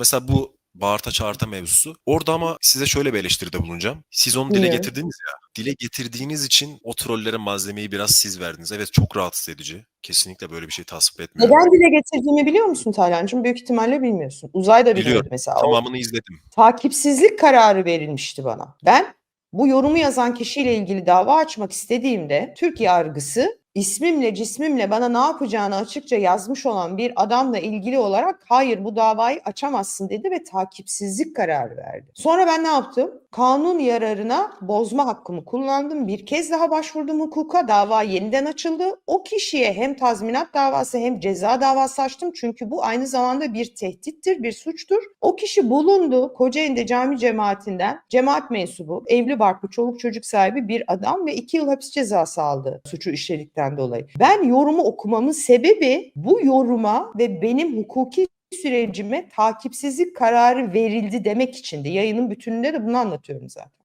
Mesela bu bağırta çağırta mevzusu. Orada ama size şöyle bir eleştiride bulunacağım. Siz onu dile Dinliyorum. getirdiniz ya. Dile getirdiğiniz için o trollere malzemeyi biraz siz verdiniz. Evet çok rahatsız edici. Kesinlikle böyle bir şey tasvip etmiyorum. Neden dile getirdiğimi biliyor musun Taylancığım? Büyük ihtimalle bilmiyorsun. Uzayda biliyordu Biliyorum. mesela. O Tamamını izledim. takipsizlik kararı verilmişti bana. Ben bu yorumu yazan kişiyle ilgili dava açmak istediğimde Türk yargısı ismimle cismimle bana ne yapacağını açıkça yazmış olan bir adamla ilgili olarak hayır bu davayı açamazsın dedi ve takipsizlik kararı verdi. Sonra ben ne yaptım? Kanun yararına bozma hakkımı kullandım. Bir kez daha başvurdum hukuka. Dava yeniden açıldı. O kişiye hem tazminat davası hem ceza davası açtım. Çünkü bu aynı zamanda bir tehdittir, bir suçtur. O kişi bulundu. Kocaeli'nde cami cemaatinden cemaat mensubu, evli barklı, çoluk çocuk sahibi bir adam ve iki yıl hapis cezası aldı suçu işledikten dolayı. Ben yorumu okumamın sebebi bu yoruma ve benim hukuki sürecime takipsizlik kararı verildi demek içindi. Yayının bütününde de bunu anlatıyorum zaten.